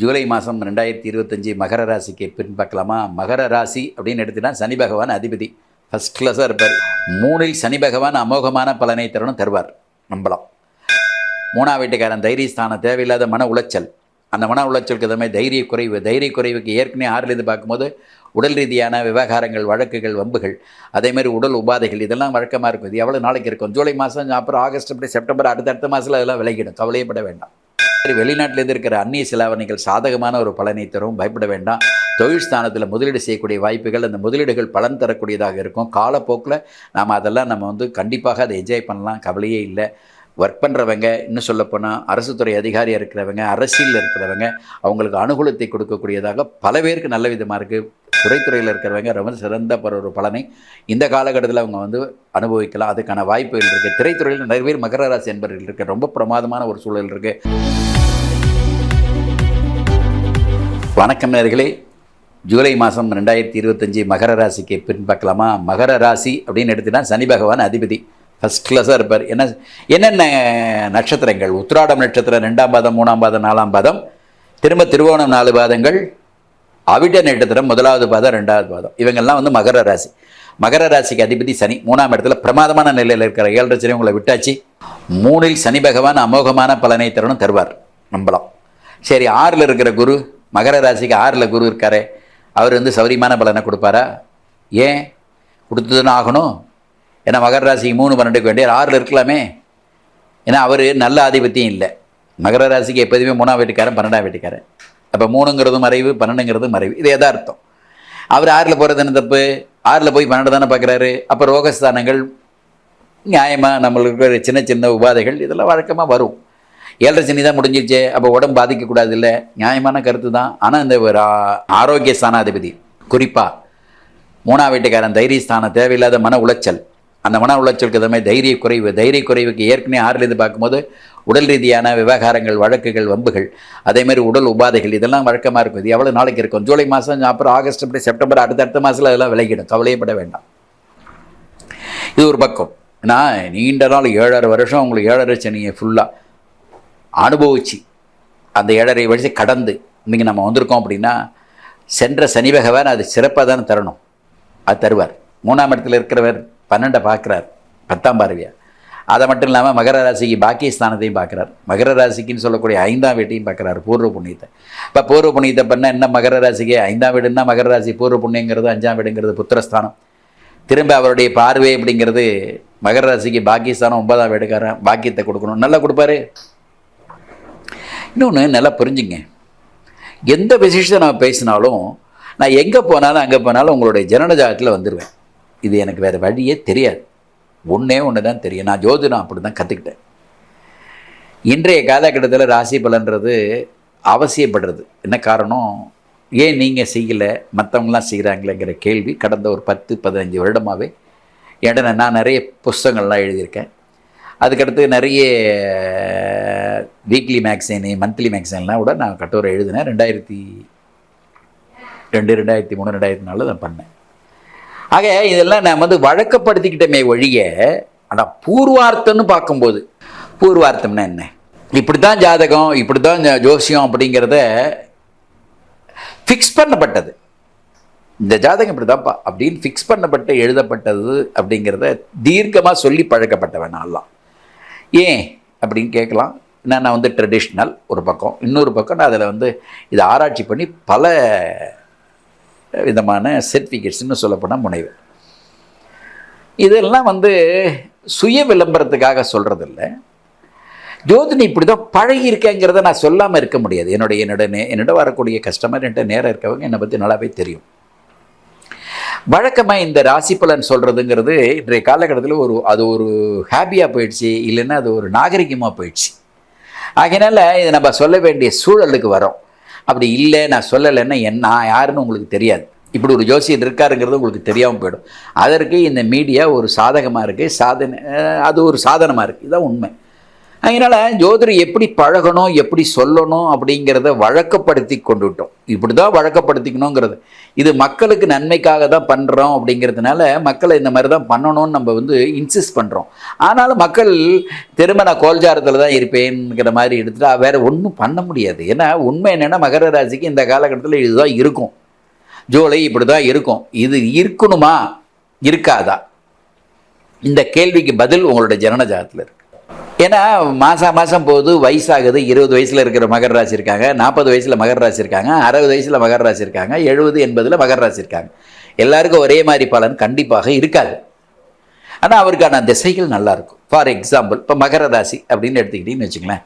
ஜூலை மாதம் ரெண்டாயிரத்தி இருபத்தஞ்சி மகர ராசிக்கு பின்பக்கலாமா மகர ராசி அப்படின்னு எடுத்துட்டா சனி பகவான் அதிபதி. ஃபஸ்ட் கிளாஸாக இருப்பார். மூணில் சனி பகவான் அமோகமான பலனை தரணும் தருவார். நம்பலாம். மூணாம் வீட்டுக்காரன் தைரியஸ்தானம் தேவையில்லாத மன உளைச்சல். அந்த மன உளைச்சலுக்கு தகுந்த தைரிய குறைவு தைரிய குறைவுக்கு ஏற்கனவே ஆறிலிருந்து பார்க்கும்போது உடல் ரீதியான விவகாரங்கள் வழக்குகள் வம்புகள் அதேமாதிரி உடல் உபாதைகள் இதெல்லாம் வழக்கமாக இருக்கும். இது எவ்வளோ நாளைக்கு இருக்கும்? ஜூலை மாதம் அப்புறம் ஆகஸ்ட் அப்படி செப்டம்பர் அடுத்தடுத்த மாதத்தில் அதெல்லாம் விலகிடும். கவலையப்பட வேண்டாம். வெளிநாட்டிலேருந்து இருக்கிற அந்நிய செலாவணிகள் சாதகமான ஒரு பலனை தரும். பயப்பட வேண்டாம். தொழில் ஸ்தானத்தில் முதலீடு செய்யக்கூடிய வாய்ப்புகள் அந்த முதலீடுகள் பலன் தரக்கூடியதாக இருக்கும். காலப்போக்கில் நாம் அதெல்லாம் நம்ம வந்து கண்டிப்பாக அதை என்ஜாய் பண்ணலாம். கவலையே இல்லை. ஒர்க் பண்ணுறவங்க இன்னும் சொல்லப்போனால் அரசு துறை அதிகாரியாக இருக்கிறவங்க அரசியலில் இருக்கிறவங்க அவங்களுக்கு அனுகூலத்தை கொடுக்கக்கூடியதாக பல பேருக்கு நல்ல விதமாக இருக்குது துறைத்துறையில் இருக்கிறவங்க ரொம்ப சிறந்த ஒரு பலனை இந்த காலகட்டத்தில் அவங்க வந்து அனுபவிக்கலாம். அதுக்கான வாய்ப்புகள் இருக்குது திரைத்துறையில் நிறைய பேர் மகர ராசி என்பவர்கள் இருக்குது ரொம்ப பிரமாதமான ஒரு சூழல் இருக்குது வணக்கம் நேர்களே. ஜூலை மாதம் ரெண்டாயிரத்தி இருபத்தஞ்சி மகர ராசிக்கு பின்பற்றலாமா மகர ராசி அப்படின்னு எடுத்துட்டா சனி பகவான் அதிபதி. ஃபஸ்ட் கிளாஸாக இருப்பார். என்ன என்னென்ன நட்சத்திரங்கள்? உத்திராடம் நட்சத்திரம் ரெண்டாம் பாதம் மூணாம் பாதம் நாலாம் பாதம். திரும்ப திருவோணம் நாலு பாதங்கள். அவிட்ட நட்சத்திரம் முதலாவது பாதம் ரெண்டாவது பாதம். இவங்கெல்லாம் வந்து மகர ராசி. மகர ராசிக்கு அதிபதி சனி. மூணாம் இடத்துல பிரமாதமான நிலையில் இருக்கிற ஏழரை சனி உங்களை விட்டாச்சு. மூணில் சனி பகவான் அமோகமான பலனை தரணும் தருவார். நம்பலாம். சரி ஆறில் இருக்கிற குரு மகர ராசிக்கு ஆறில் குரு இருக்காரே. அவர் வந்து சௌரியமான பலனை கொடுப்பாரா? ஏன்? கொடுத்ததுன்னு ஆகணும். ஏன்னா மகர ராசிக்கு மூணு பன்னெண்டுக்கு வேண்டிய ஆறில் இருக்கலாமே. ஏன்னா அவர் நல்ல ஆதிபத்தியம் இல்லை. மகர ராசிக்கு எப்போதுமே மூணாம் வீட்டுக்காரன் பன்னெண்டாம் வீட்டுக்காரன். அப்போ மூணுங்கிறது மறைவு பன்னெண்டுங்கிறது மறைவு. இது எதார்த்தம் அவர் ஆறில் போகிறது என்ன தப்பு? ஆறில் போய் பன்னெண்டு தானே பார்க்குறாரு அப்போ ரோகஸ்தானங்கள் நியாயமாக நம்மளுக்கு சின்ன சின்ன உபாதைகள் இதெல்லாம் வழக்கமாக வரும். ஏழரை சனி தான் முடிஞ்சிருச்சு. அப்போ உடம்பு பாதிக்கக்கூடாது இல்லை நியாயமான கருத்து தான். ஆனால் இந்த ஒரு ஆரோக்கிய ஸ்தானாதிபதி குறிப்பாக மூணாம் வீட்டுக்காரன் தைரிய ஸ்தானம் தேவையில்லாத மன உளைச்சல். அந்த மன உளைச்சலுக்கு எதுவுமே தைரிய குறைவு. தைரிய குறைவுக்கு ஏற்கனவே ஆறுலேருந்து பார்க்கும்போது உடல் ரீதியான விவகாரங்கள் வழக்குகள் வம்புகள் அதேமாதிரி உடல் உபாதைகள் இதெல்லாம் வழக்கமாக இருக்கும். இது எவ்வளோ நாளைக்கு இருக்கும்? ஜூலை மாதம் அப்புறம் ஆகஸ்ட் அப்படி செப்டம்பர் அடுத்தடுத்த மாதத்தில் அதெல்லாம் விலகிடும். கவலையப்பட வேண்டாம். இது ஒரு பக்கம். நான் நீண்ட நாள் ஏழரை வருஷம் உங்களுக்கு ஏழரை சனியை ஃபுல்லாக அனுபவிச்சு அந்த ஏழரை வருஷம் கடந்து இன்றைக்கி நம்ம வந்திருக்கோம் அப்படின்னா சென்ற சனி பகவான் அது சிறப்பாக தானே தரணும். அது தருவார். மூணாம் இடத்துல இருக்கிறவர் பன்னெண்டை பார்க்குறார். பத்தாம் பார்வையார் அதை மட்டும் இல்லாமல் மகர ராசிக்கு பாக்கிய ஸ்தானத்தையும் மகர ராசிக்குன்னு சொல்லக்கூடிய ஐந்தாம் வீட்டையும் பார்க்குறாரு பூர்வ புண்ணியத்தை. இப்போ பூர்வ புண்ணியத்தை பண்ணால் என்ன மகர ராசிக்கு? ஐந்தாம் வீடுன்னா மகர ராசி? பூர்வ புண்ணியங்கிறது அஞ்சாம் வீடுங்கிறது புத்திரஸ்தானம். திரும்ப அவருடைய பார்வை அப்படிங்கிறது மகர ராசிக்கு பாக்கியஸ்தானம் ஒன்பதாம் வீடுக்காரன் பாக்கியத்தை கொடுக்கணும். நல்லா கொடுப்பாரு. இன்னொன்று நல்லா புரிஞ்சுங்க. எந்த விசேஷத்தை நான் பேசினாலும் நான் எங்கே போனாலும் அங்கே போனாலும் உங்களுடைய ஜனனஜாகத்தில் வந்துடுவேன் இது எனக்கு வேறு வழியே தெரியாது. ஒன்றே ஒன்று தான் தெரியும். நான் ஜோதிடம் அப்படி தான் கற்றுக்கிட்டேன் இன்றைய காலகட்டத்தில் ராசி பலன்றது அவசியப்படுறது. என்ன காரணம்? ஏன் நீங்கள் செய்யலை? மற்றவங்களாம் செய்கிறாங்களேங்கிற கேள்வி கடந்த ஒரு பத்து பதினஞ்சு வருடமாகவே ஏன்னா நான் நிறைய புஸ்தகங்கள்லாம் எழுதியிருக்கேன். அதுக்கடுத்து நிறைய வீக்லி மேக்சினு மந்த்லி மேக்சின்லாம் கூட நான் கட்டுரை எழுதினேன். ரெண்டாயிரத்தி ரெண்டு ரெண்டாயிரத்தி மூணு ரெண்டாயிரத்தி நாலு நான் பண்ணேன். ஆக இதெல்லாம் நான் வந்து வழக்கப்படுத்திக்கிட்டமே ஒழிய ஆனால் பூர்வார்த்தம்னு பார்க்கும்போது பூர்வார்த்தம்னா என்ன? இப்படி தான் ஜாதகம் இப்படி தான் ஜோசியம் அப்படிங்கிறத ஃபிக்ஸ் பண்ணப்பட்டது. இந்த ஜாதகம் இப்படி தான்ப்பா அப்படின்னு ஃபிக்ஸ் பண்ணப்பட்டு எழுதப்பட்டது அப்படிங்கிறத தீர்க்கமாக சொல்லி பழக்கப்பட்டவன் நான்லாம் ஏன் அப்படின்னு கேட்கலாம். நான் வந்து ட்ரெடிஷ்னல் ஒரு பக்கம் இன்னொரு பக்கம் நான் அதில் வந்து இதை ஆராய்ச்சி பண்ணி பல விதமான சர்டிஃபிகேட்ஸ்னு சொல்லப்போனால் முனைவர் இதெல்லாம் வந்து சுய விளம்பரத்துக்காக சொல்கிறதில்ல ஜோதினி இப்படி தான் பழகி இருக்கேங்கிறத நான் சொல்லாமல் இருக்க முடியாது. என்னுடைய என்னோட நே என்னோட வரக்கூடிய கஸ்டமர் என்கிட்ட நேரம் இருக்கவங்க என்னை பற்றி நல்லாவே தெரியும். வழக்கமாக இந்த ராசி பலன் சொல்கிறதுங்கிறது இன்றைய காலகட்டத்தில் ஒரு அது ஒரு ஹாப்பியாக போயிடுச்சு இல்லைன்னா அது ஒரு நாகரிகமாக போயிடுச்சு. ஆகையினால இதை நம்ம சொல்ல வேண்டிய சூழலுக்கு வரோம். அப்படி இல்லை நான் சொல்லலைன்னா என்ன நான் யாருன்னு உங்களுக்கு தெரியாது. இப்படி ஒரு ஜோசியர் இருக்காருங்கிறது உங்களுக்கு தெரியாமல் போயிடும். அதற்கு இந்த மீடியா ஒரு சாதகமாக இருக்குது சாதனை அது ஒரு சாதனமாக இருக்குது இதுதான் உண்மை. அதனால் ஜோதிடர் எப்படி பழகணும் எப்படி சொல்லணும் அப்படிங்கிறத வழக்கப்படுத்தி கொண்டுட்டோம். இப்படி தான் வழக்கப்படுத்திக்கணுங்கிறது. இது மக்களுக்கு நன்மைக்காக தான் பண்ணுறோம் அப்படிங்கிறதுனால மக்களை இந்த மாதிரி தான் பண்ணணும்னு நம்ம வந்து இன்சிஸ்ட் பண்ணுறோம் ஆனாலும் மக்கள் திரும்ப நான் கோல்ஜாரத்தில் தான் இருப்பேன்ங்கிற மாதிரி எடுத்துகிட்டா வேறு ஒன்றும் பண்ண முடியாது. ஏன்னா உண்மை என்னென்னா மகர ராசிக்கு இந்த காலகட்டத்தில் இதுதான் இருக்கும். ஜூலை இப்படி தான் இருக்கும். இது இருக்கணுமா? இருக்காதா? இந்த கேள்விக்கு பதில் உங்களோட ஜனன ஜாதத்தில் இருக்கு. ஏன்னா மாதம் மாதம் போது வயசாகுது. இருபது வயசில் இருக்கிற மகர ராசி இருக்காங்க. நாற்பது வயசில் மகர ராசி இருக்காங்க. அறுபது வயசில் மகர ராசி இருக்காங்க. எழுபது எண்பதில் மகர ராசி இருக்காங்க. எல்லாருக்கும் ஒரே மாதிரி பலன் கண்டிப்பாக இருக்காது. ஆனால் அவருக்கான திசைகள் நல்லாயிருக்கும் ஃபார் எக்ஸாம்பிள் இப்போ மகர ராசி அப்படின்னு எடுத்துக்கிட்டிங்கன்னு வச்சுங்களேன்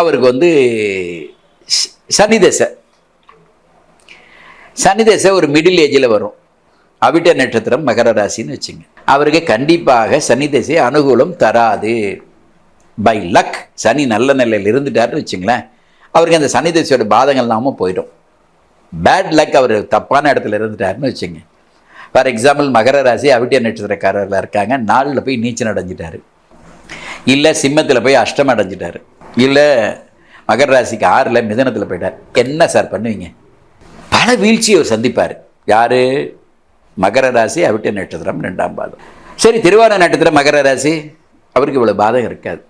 அவருக்கு வந்து சனி தசை. சனி தசை ஒரு மிடில் ஏஜில் வரும். அவிட்ட நட்சத்திரம் மகர ராசின்னு வச்சுங்க. அவருக்கு கண்டிப்பாக சனி திசை அனுகூலம் தராது. பை லக் சனி நல்ல நிலையில் இருந்துட்டாருன்னு வச்சுங்களேன் அவருக்கு அந்த சனி திசையோட பாதங்கள் இல்லாமல் போயிடும். பேட் லக் அவர் தப்பான இடத்துல இருந்துட்டாருன்னு வச்சுங்க. ஃபார் எக்ஸாம்பிள் மகர ராசி அவிட்டிய நட்சத்திரக்காரரில் இருக்காங்க நாளில் போய் நீச்சல் அடைஞ்சிட்டாரு. இல்லை சிம்மத்தில் போய் அஷ்டம் அடைஞ்சிட்டார். இல்லை மகர ராசிக்கு ஆறில் மிதனத்தில் போயிட்டார். என்ன சார் பண்ணுவீங்க? பல வீழ்ச்சியை சந்திப்பார். யார்? மகர ராசி அவிட்ட நட்சத்திரம் ரெண்டாம் பாதம். சரி திருவாரூர் நட்சத்திரம் மகர ராசி அவருக்கு இவ்வளோ பாதகம் இருக்காது.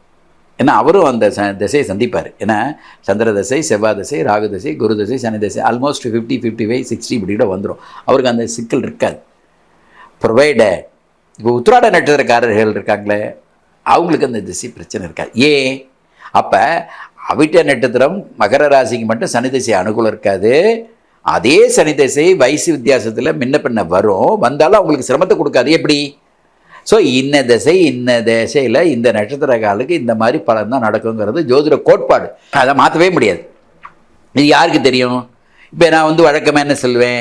ஏன்னா அவரும் அந்த ச திசையை சந்திப்பார். ஏன்னா சந்திர தசை செவ்வாய் தசை ராகு தசை குரு தசை சனி தசை almost fifty fifty five sixty இப்படி கூட வந்துடும் அவருக்கு அந்த சிக்கல் இருக்காது. ப்ரொவைட இப்போ உத்திராட நட்சத்திரக்காரர்கள் இருக்காங்களே அவங்களுக்கு அந்த திசை பிரச்சனை இருக்காது. ஏன்? அப்போ அவிட்ட நட்சத்திரம் மகர ராசிக்கு மட்டும் சனி திசை அனுகூலம் இருக்காது. அதே சனி திசை வயசு வித்தியாசத்தில் முன்ன பின்ன வரும். வந்தாலும் அவங்களுக்கு சிரமத்தை கொடுக்காது. எப்படி? ஸோ இன்ன திசை இன்ன திசையில் இந்த நட்சத்திர காலுக்கு இந்த மாதிரி பலன் தான் நடக்குங்கிறது ஜோதிட கோட்பாடு. அதை மாற்றவே முடியாது. இது யாருக்கு தெரியும்? இப்போ நான் வந்து வழக்கமாக என்ன சொல்வேன்?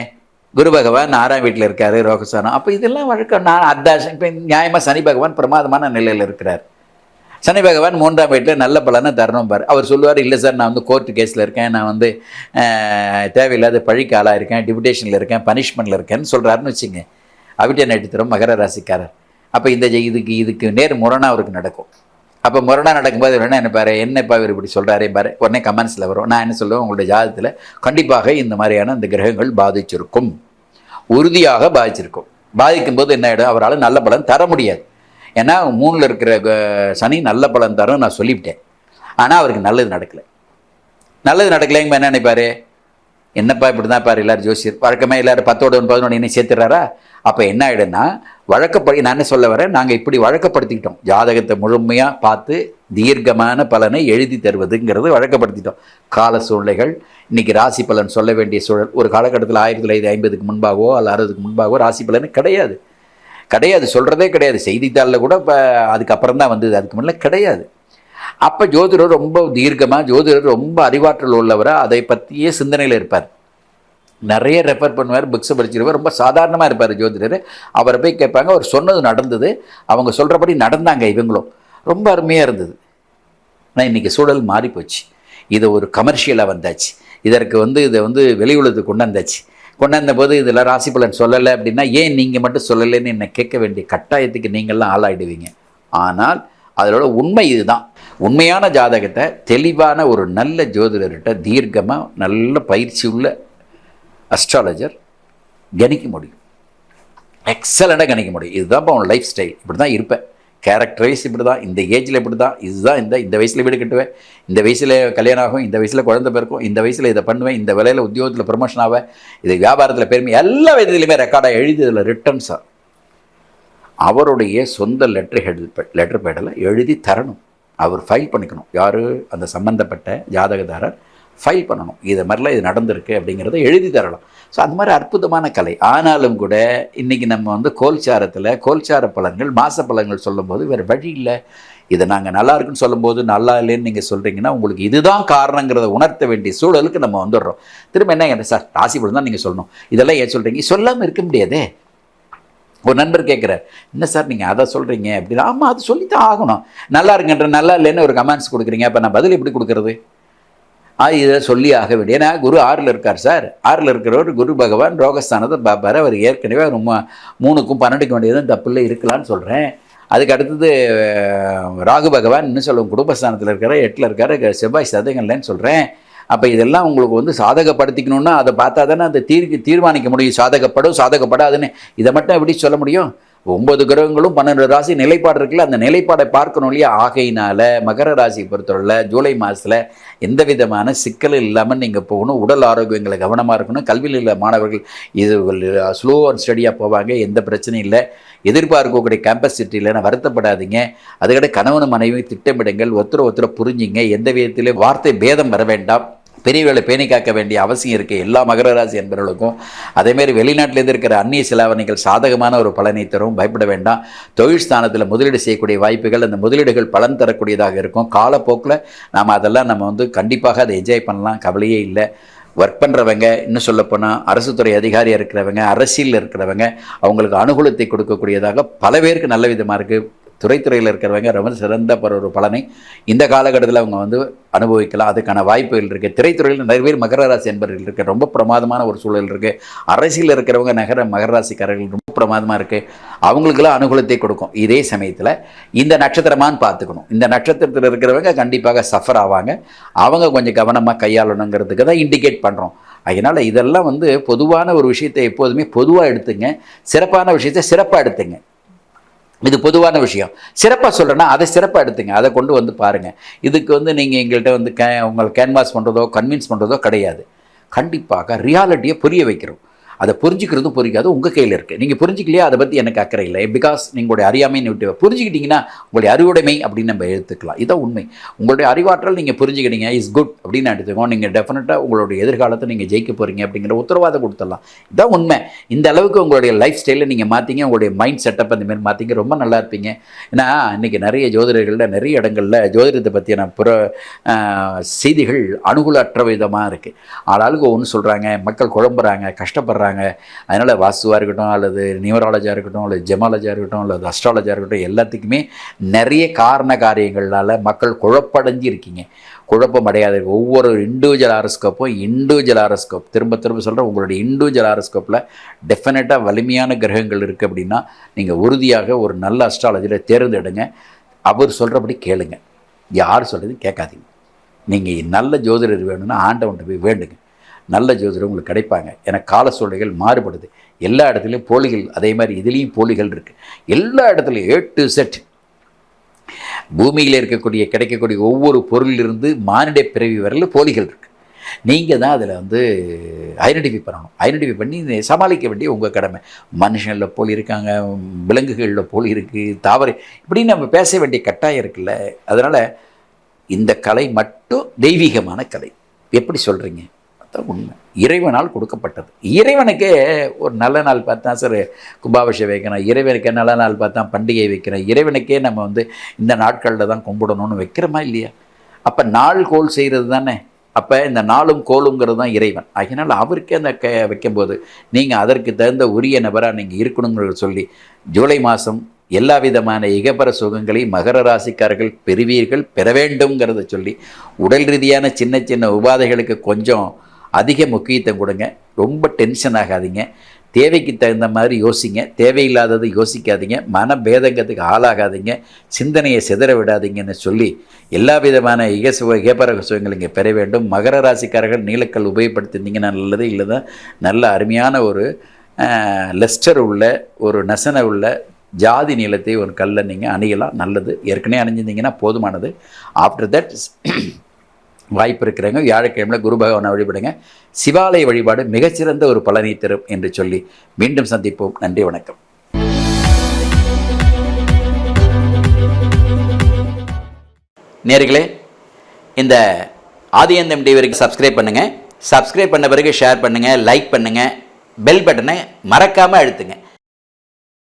குரு பகவான் ஆறாம் வீட்டில் இருக்காரு ரோகசானம் அப்போ இதெல்லாம் வழக்கம். நான் அத்தாசம் இப்போ நியாயமாக சனி பகவான் பிரமாதமான நிலையில் இருக்கிறார். சனி பகவான் மூன்றாம் வீட்டில் நல்ல பலனை தரணும் பாரு. அவர் சொல்லுவார் இல்லை சார் நான் வந்து கோர்ட்டு கேஸில் இருக்கேன். நான் வந்து தேவையில்லாத பழிக்கு ஆளாக இருக்கேன் டிபுடேஷனில் இருக்கேன். பனிஷ்மெண்ட்டில் இருக்கேன்னு சொல்கிறாருன்னு வச்சுங்க. அவிட்ட நட்சத்திரம் மகர ராசிக்காரர். அப்போ இந்த இதுக்கு இதுக்கு நேர் முரணாக அவருக்கு நடக்கும். அப்போ முரணாக நடக்கும்போது உடனே என்ன பாரு என்னப்பா இவர் இப்படி சொல்கிறாரே பாரு. உடனே கமெண்ட்ஸில் வரும். நான் என்ன சொல்லுவேன்? உங்களுடைய ஜாதத்தில் கண்டிப்பாக இந்த மாதிரியான இந்த கிரகங்கள் பாதிச்சிருக்கும். உறுதியாக பாதிச்சிருக்கும். பாதிக்கும் போது என்ன ஆகிடும் அவரால் நல்ல பலன் தர முடியாது. ஏன்னா மூணில் இருக்கிற சனி நல்ல பலன் தரும் நான் சொல்லிவிட்டேன். ஆனால் அவருக்கு நல்லது நடக்கலை. நல்லது நடக்கலைங்க என்ன நினைப்பாரு? என்னப்பா இப்படி தான் பாரு எல்லாரும் ஜோசியர். வழக்கமாக எல்லாரும் பத்தோட ஒன்று பதினொன்று என்ன சேர்த்துறாரா அப்போ என்ன ஆகிடும்னா வழக்கப்படி நான் என்ன சொல்ல வரேன்? நாங்கள் இப்படி வழக்கப்படுத்திக்கிட்டோம். ஜாதகத்தை முழுமையாக பார்த்து தீர்க்கமான பலனை எழுதி தருவதுங்கிறது வழக்கப்படுத்திட்டோம். கால சூழ்நிலைகள் இன்னைக்கு ராசி பலன் சொல்ல வேண்டிய சூழல் ஒரு காலகட்டத்தில் ஆயிரத்தி தொள்ளாயிரத்தி ஐம்பதுக்கு முன்பாகவோ அல்ல அறுபதுக்கு முன்பாகவோ ராசி பலன் கிடையாது. கிடையாது சொல்கிறதே கிடையாது. செய்தித்தாளில் கூட இப்போ அதுக்கப்புறம் தான் வந்தது அதுக்கு முன்னே கிடையாது. அப்போ ஜோதிடர் ரொம்ப தீர்க்கமாக ஜோதிடர் ரொம்ப அறிவாற்றல் உள்ளவராக அதை பற்றியே சிந்தனையில் இருப்பார். நிறைய ரெஃபர் பண்ணுவார் புக்ஸை படிச்சிருவார் ரொம்ப சாதாரணமாக இருப்பார் ஜோதிடர். அவரை போய் கேட்பாங்க அவர் சொன்னது நடந்தது அவங்க சொல்கிறபடி நடந்தாங்க இவங்களும். ரொம்ப அருமையாக இருந்தது. ஆனால் இன்றைக்கி சூழல் மாறி போச்சு இது ஒரு கமர்ஷியலாக வந்தாச்சு. இதற்கு வந்து இதை வந்து வெளி கொண்டு கொண்டாந்தாச்சு கொண்டாந்த போது இதில் ராசி பலன் சொல்லலை அப்படின்னா ஏன் நீங்கள் மட்டும் சொல்லலைன்னு என்னை கேட்க வேண்டிய கட்டாயத்துக்கு நீங்கள்லாம் ஆளாயிடுவீங்க. ஆனால் அதோட உண்மை இதுதான். உண்மையான ஜாதகத்தை தெளிவான ஒரு நல்ல ஜோதிடர்கிட்ட தீர்க்கமாக நல்ல பயிற்சி உள்ள அஸ்ட்ராலஜர் கணிக்க முடியும். எக்ஸலண்ட்டாக கணிக்க முடியும். இதுதான் இப்போ உன் லைஃப் ஸ்டைல் இப்படி தான் இருப்பேன். கேரக்டரைஸ் இப்படி தான் இந்த ஏஜில் இப்படி தான் இதுதான் இந்த இந்த வயசில் வீடு கட்டுவேன். இந்த வயசில் கல்யாணம் ஆகும் இந்த வயசில் குழந்தை பிறக்கும் இந்த வயசில் இதை பண்ணுவேன் இந்த விலையில் உத்தியோகத்தில் ப்ரமோஷன் ஆவேன் இது வியாபாரத்தில் பெருமை எல்லா விதத்துலையுமே ரெக்கார்டாக எழுதி இதில் ரிட்டர்ன்ஸாக அவருடைய சொந்த லெட்டர் ஹெட் லெட்டர் பேடில் எழுதி தரணும். அவர் ஃபைல் பண்ணிக்கணும். யார்? அந்த சம்மந்தப்பட்ட ஜாதகதாரர். ஃபைல் பண்ணணும். இது மாதிரிலாம் இது நடந்திருக்கு அப்படிங்கிறத எழுதி தரலாம். ஸோ அந்த மாதிரி அற்புதமான கலை. ஆனாலும் கூட இன்றைக்கி நம்ம வந்து கோல்சாரத்தில் கோல்சார பலன்கள் மாச பலன்கள் சொல்லும்போது வேறு வழி இல்லை. இதை நாங்கள் நல்லா இருக்குன்னு சொல்லும்போது நல்லா இல்லைன்னு நீங்கள் சொல்கிறீங்கன்னா உங்களுக்கு இதுதான் காரணங்கிறத உணர்த்த வேண்டிய சூழலுக்கு நம்ம வந்துடுறோம். திரும்ப என்ன சார் ராசி பலன் தான் நீங்கள் சொல்லணும். இதெல்லாம் ஏன் சொல்கிறீங்க சொல்லாமல் இருக்க முடியாதே. ஒரு நண்பர் கேட்குறார் என்ன சார் நீங்கள் அதை சொல்கிறீங்க அப்படின்னா ஆமாம் அது சொல்லித்தான் ஆகணும். நல்லா இருக்குன்ற நல்லா இல்லைன்னு ஒரு கமெண்ட்ஸ் கொடுக்குறீங்க. அப்போ நான் பதில் எப்படி கொடுக்குறது? இதை சொல்லி ஆக வேண்டிய. ஏன்னா குரு ஆறில் இருக்கார் சார். ஆறில் இருக்கிறவர் குரு பகவான் ரோகஸ்தானத்தை பார்ப்பார். அவர் ஏற்கனவே அவர் மூணுக்கும் பன்னெண்டுக்கும் வேண்டியதும் தப்பில்லை இருக்கலாம்னு சொல்கிறேன் அதுக்கு அடுத்தது ராகு பகவான் இன்னும் சொல்லுவோம் குடும்பஸ்தானத்தில் இருக்கிற எட்டில் இருக்கார் செவ்வாய் சதகங்கள்லன்னு சொல்கிறேன் அப்போ இதெல்லாம் உங்களுக்கு வந்து சாதகப்படுத்திக்கணும்னா அதை பார்த்தா தானே அதை தீர்க்கு தீர்மானிக்க முடியும். சாதகப்படும் சாதகப்படாதுன்னு. இதை மட்டும் எப்படி சொல்ல முடியும்? ஒன்பது கிரகங்களும் பன்னெண்டு ராசி நிலைப்பாடு இருக்குல்ல அந்த நிலைப்பாடை பார்க்கணும் இல்லையா? ஆகையினால மகர ராசியை பொறுத்தவரையில் ஜூலை மாதத்தில் எந்த விதமான சிக்கல் இல்லாமல் நீங்கள் போகணும். உடல் ஆரோக்கியங்களை கவனமாக இருக்கணும். கல்வியில் உள்ள மாணவர்கள் இது ஸ்லோ அண்ட் ஸ்டடியாக போவாங்க. எந்த பிரச்சனையும் இல்லை. எதிர்பார்க்கக்கூடிய கேம்பசிட்டி சிட்டியில் வருத்தப்படாதீங்க. அதுக்கிட்ட கணவன் மனைவி திட்டமிடுங்கள். ஒருத்தர் ஒருத்தரை புரிஞ்சுங்க. எந்த விதத்திலே வார்த்தை பேதம் வர வேண்டாம். பெரியவர்களை பேணி காக்க வேண்டிய அவசியம் இருக்குது எல்லா மகர ராசி என்பவர்களுக்கும் அதேமாரி வெளிநாட்டிலேருந்து இருக்கிற அந்நிய செலாவணிகள் சாதகமான ஒரு பலனை தரும். பயப்பட வேண்டாம். தொழில் ஸ்தானத்தில் முதலீடு செய்யக்கூடிய வாய்ப்புகள் அந்த முதலீடுகள் பலன் தரக்கூடியதாக இருக்கும். காலப்போக்கில் நாம் அதெல்லாம் நம்ம வந்து கண்டிப்பாக அதை என்ஜாய் பண்ணலாம். கவலையே இல்லை. ஒர்க் பண்ணுறவங்க இன்னும் சொல்லப்போனால் அரசு துறை அதிகாரியாக இருக்கிறவங்க அரசியலில் இருக்கிறவங்க அவங்களுக்கு அனுகூலத்தை கொடுக்கக்கூடியதாக பல பேருக்கு நல்ல விதமாக இருக்குது துறைத்துறையில் இருக்கிறவங்க ரொம்ப சிறந்த ஒரு பலனை இந்த காலகட்டத்தில் அவங்க வந்து அனுபவிக்கலாம். அதுக்கான வாய்ப்புகள் இருக்குது திரைத்துறையில் நிறைய பேர் மகர ராசி என்பவர்கள் இருக்குது ரொம்ப பிரமாதமான ஒரு சூழல் இருக்குது அரசியல் இருக்கிறவங்க நகர மகர ராசிக்காரர்கள் ரொம்ப பிரமாதமாக இருக்குது அவங்களுக்கெல்லாம் அனுகூலத்தை கொடுக்கும். இதே சமயத்தில் இந்த நட்சத்திரமான்னு பார்த்துக்கணும். இந்த நட்சத்திரத்தில் இருக்கிறவங்க கண்டிப்பாக சஃபர் ஆவாங்க. அவங்க கொஞ்சம் கவனமாக கையாளணுங்கிறதுக்கு தான் இண்டிகேட் பண்ணுறோம் அதனால் இதெல்லாம் வந்து பொதுவான ஒரு விஷயத்தை எப்போதுமே பொதுவாக எடுத்துங்க. சிறப்பான விஷயத்தை சிறப்பாக எடுத்துங்க. இது பொதுவான விஷயம். சிறப்பாக சொல்கிறேன்னா அதை சிறப்பாக எடுத்துங்க. அதை கொண்டு வந்து பாருங்கள் இதுக்கு வந்து நீங்கள் எங்கள்கிட்ட வந்து கே உங்களை கேன்வாஸ் பண்ணுறதோ கன்வின்ஸ் பண்ணுறதோ கிடையாது. கண்டிப்பாக ரியாலிட்டியை புரிய வைக்கிறோம். அதை புரிஞ்சுக்கிறதும் புரியாது உங்கள் கையில் இருக்குது நீங்கள் புரிஞ்சிக்கலையா? அதை பற்றி எனக்கு அக்கறை இல்லை. பிகாஸ் நீங்களுடைய அறியாமை விட்டு புரிஞ்சுக்கிட்டீங்கன்னா உங்களுடைய அறிவுடைமை அப்படின்னு நம்ம எடுத்துக்கலாம். இதான் உண்மை. உங்களுடைய அறிவாற்றல் நீங்கள் புரிஞ்சுக்கிட்டீங்க இஸ் குட் அப்படின்னு எடுத்துக்கோ நீங்கள் டெஃபினட்டாக உங்களுடைய எதிர்காலத்தை நீங்கள் ஜெயிக்க போகிறீங்க அப்படிங்கிற உத்தரவாதம் கொடுத்துடலாம். இதான் உண்மை. இந்த அளவுக்கு உங்களுடைய லைஃப் ஸ்டைலை நீங்கள் மாற்றிங்க உங்களுடைய மைண்ட் செட்டப் அந்த மாதிரி மாற்றிங்க ரொம்ப நல்லா இருப்பீங்க. ஏன்னா இன்றைக்கி நிறைய ஜோதிடர்களில் நிறைய இடங்களில் ஜோதிடத்தை பற்றியான புற செய்திகள் அனுகூலற்ற விதமாக இருக்குது ஆளாளுக்கு ஒன்று சொல்கிறாங்க மக்கள் குழம்புறாங்க கஷ்டப்படுறாங்க அதனால் வாஸ்துவாக இருக்கட்டும் அல்லது நியூமராலஜியாக இருக்கட்டும் அல்லது ஜெமாலஜியாக இருக்கட்டும் அல்லது அஸ்ட்ராலஜியாக இருக்கட்டும் எல்லாத்துக்குமே நிறைய காரண காரியங்களால் மக்கள் குழப்படைஞ்சு இருக்கீங்க. குழப்பம் அடையாது ஒவ்வொரு இண்டிவிஜுவல் ஆரோஸ்கோப்பும் இண்டிவிஜுவல் ஆரோஸ்கோப் திரும்ப திரும்ப சொல்கிறேன் உங்களுடைய இண்டிவிஜுவல் ஆரோஸ்கோப்பில் டெஃபினட்டாக வலிமையான கிரகங்கள் இருக்குது அப்படின்னா நீங்கள் உறுதியாக ஒரு நல்ல அஸ்ட்ராலஜியில் தேர்ந்தெடுங்க. அவர் சொல்கிறபடி கேளுங்க. யார் சொல்கிறது கேட்காதீங்க. நீங்கள் நல்ல ஜோதிடர் வேணும்னா ஆண்டவன்ட்ட போய் வேண்டுங்க. நல்ல ஜோதிடர் உங்களுக்கு கிடைப்பாங்க. ஏன்னா கால சூழ்நிலைகள் மாறுபடுது. எல்லா இடத்துலையும் போலிகள் அதே மாதிரி இதுலேயும் போலிகள் இருக்குது எல்லா இடத்துலையும் ஏ டு செட் பூமியில் இருக்கக்கூடிய கிடைக்கக்கூடிய ஒவ்வொரு பொருளிலிருந்து மானிட பிறவி வரையில் போலிகள் இருக்குது நீங்கள் தான் அதில் வந்து ஐடென்டிஃபை பண்ணணும். ஐடென்டிஃபை பண்ணி சமாளிக்க வேண்டிய உங்கள் கடமை. மனுஷனில் போலி இருக்காங்க விலங்குகளில் போலி இருக்குது தாவரை இப்படி நம்ம பேச வேண்டிய கட்டாயம் இருக்குல்ல. அதனால் இந்த கலை மட்டும் தெய்வீகமான கலை. எப்படி சொல்கிறீங்க அதான் உண்மை. இறைவனால் கொடுக்கப்பட்டது. இறைவனுக்கே ஒரு நல்ல நாள் பார்த்தா சார் கும்பாபிஷேகம் வைக்கணும். இறைவனுக்கே நல்ல நாள் பார்த்தா பண்டிகை வைக்கிறேன் இறைவனுக்கே நம்ம வந்து இந்த நாட்களில் தான் கும்பிடணும்னு வைக்கிறோமா இல்லையா? அப்போ நாள் கோல் செய்கிறது தானே. அப்போ இந்த நாளும் கோலுங்கிறது தான் இறைவன். அதனால் அவருக்கே அந்த க வைக்கும்போது நீங்கள் அதற்கு தகுந்த உரிய நபராக நீங்கள் இருக்கணுங்கிறத சொல்லி ஜூலை மாதம் எல்லா விதமான இகபர சுகங்களை மகர ராசிக்காரர்கள் பெறுவீர்கள் பெற வேண்டும்ங்கிறத சொல்லி உடல் ரீதியான சின்ன சின்ன உபாதைகளுக்கு கொஞ்சம் அதிக முக்கியத்துவம் கொடுங்க. ரொம்ப டென்ஷன் ஆகாதீங்க. தேவைக்கு தகுந்த மாதிரி யோசிங்க. தேவையில்லாதது யோசிக்காதீங்க. மன பேதங்கத்துக்கு ஆளாகாதீங்க. சிந்தனையை சிதற விடாதீங்கன்னு சொல்லி எல்லா விதமான இகசுவ இகபர இங்கே பெற வேண்டும். மகர ராசிக்காரர்கள் நீலக்கல் உபயோகப்படுத்திருந்தீங்கன்னா நல்லது. இல்லை தான் நல்ல அருமையான ஒரு லெஸ்டர் உள்ள ஒரு நசனை உள்ள ஜாதி நீளத்தை ஒரு கல்லை நீங்கள் அணியலாம். நல்லது. ஏற்கனவே அணிஞ்சிருந்தீங்கன்னா போதுமானது. ஆஃப்டர் தட் வாய்ப்பு இருக்கிறவங்க வியாழக்கிழமையில் குரு பகவானை வழிபடுங்க. சிவாலய வழிபாடு மிகச்சிறந்த ஒரு பலனை தரும் என்று சொல்லி மீண்டும் சந்திப்போம். நன்றி வணக்கம். நேர்களே இந்த ஆதியந்தம் டிவிக்கு சப்ஸ்கிரைப் பண்ணுங்கள் சப்ஸ்கிரைப் பண்ண பிறகு ஷேர் பண்ணுங்கள் லைக் பண்ணுங்கள் பெல் பட்டனை மறக்காமல் அழுத்துங்க.